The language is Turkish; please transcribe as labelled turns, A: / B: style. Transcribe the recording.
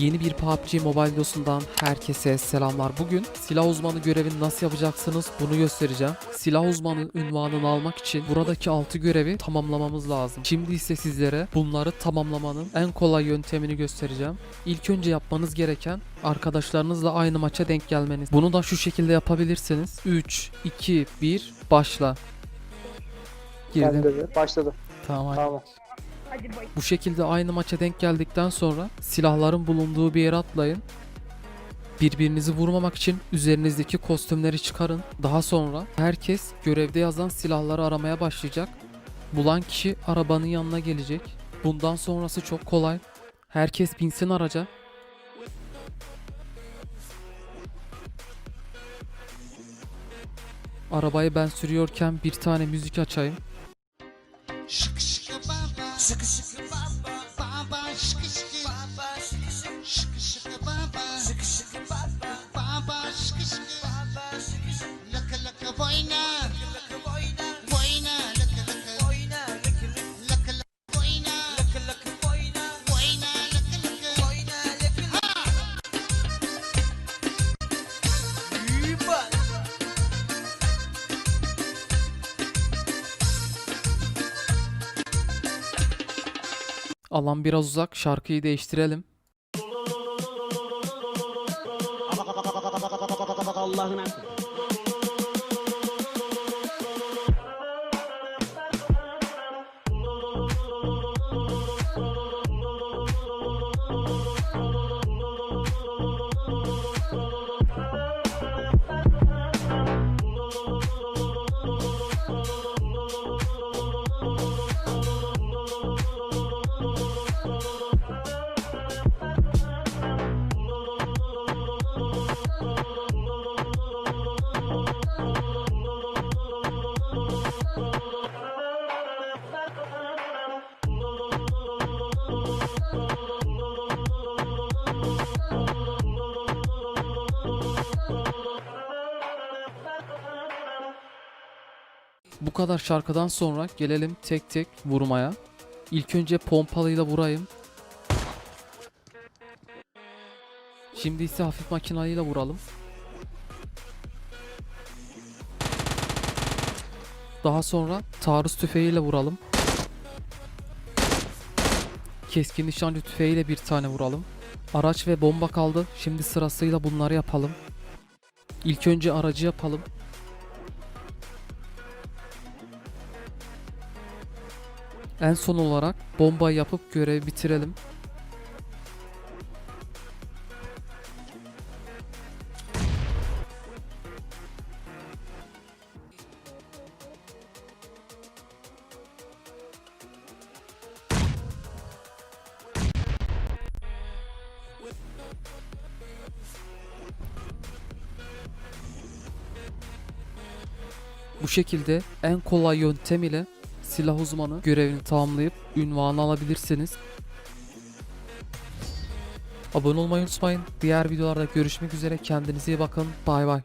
A: Yeni bir PUBG Mobile videosundan herkese selamlar. Bugün silah uzmanı görevini nasıl yapacaksınız bunu göstereceğim. Silah uzmanı ünvanını almak için buradaki 6 görevi tamamlamamız lazım. Şimdi ise sizlere bunları tamamlamanın en kolay yöntemini göstereceğim. İlk önce yapmanız gereken arkadaşlarınızla aynı maça denk gelmeniz. Bunu da şu şekilde yapabilirsiniz. 3, 2, 1, başla. Girdim.
B: Başladı.
A: Tamam.
B: Tamam.
A: Bu şekilde aynı maça denk geldikten sonra silahların bulunduğu bir yere atlayın. Birbirinizi vurmamak için üzerinizdeki kostümleri çıkarın. Daha sonra herkes görevde yazan silahları aramaya başlayacak. Bulan kişi arabanın yanına gelecek. Bundan sonrası çok kolay. Herkes binsin araca. Arabayı ben sürüyorken bir tane müzik açayım.
C: Şık şık
A: Alan biraz uzak şarkıyı değiştirelim.
B: Allah'ın
A: Bu kadar şarkıdan sonra gelelim tek tek vurmaya. İlk önce pompalıyla vurayım. Şimdi ise hafif makinayla vuralım. Daha sonra taarruz tüfeğiyle vuralım. Keskin nişancı tüfeğiyle bir tane vuralım. Araç ve bomba kaldı. Şimdi sırasıyla bunları yapalım. İlk önce aracı yapalım. En son olarak bomba yapıp görevi bitirelim. Bu şekilde en kolay yöntem ile silah uzmanı görevini tamamlayıp ünvanı alabilirsiniz. Abone olmayı unutmayın. Diğer videolarda görüşmek üzere. Kendinize iyi bakın. Bay bay.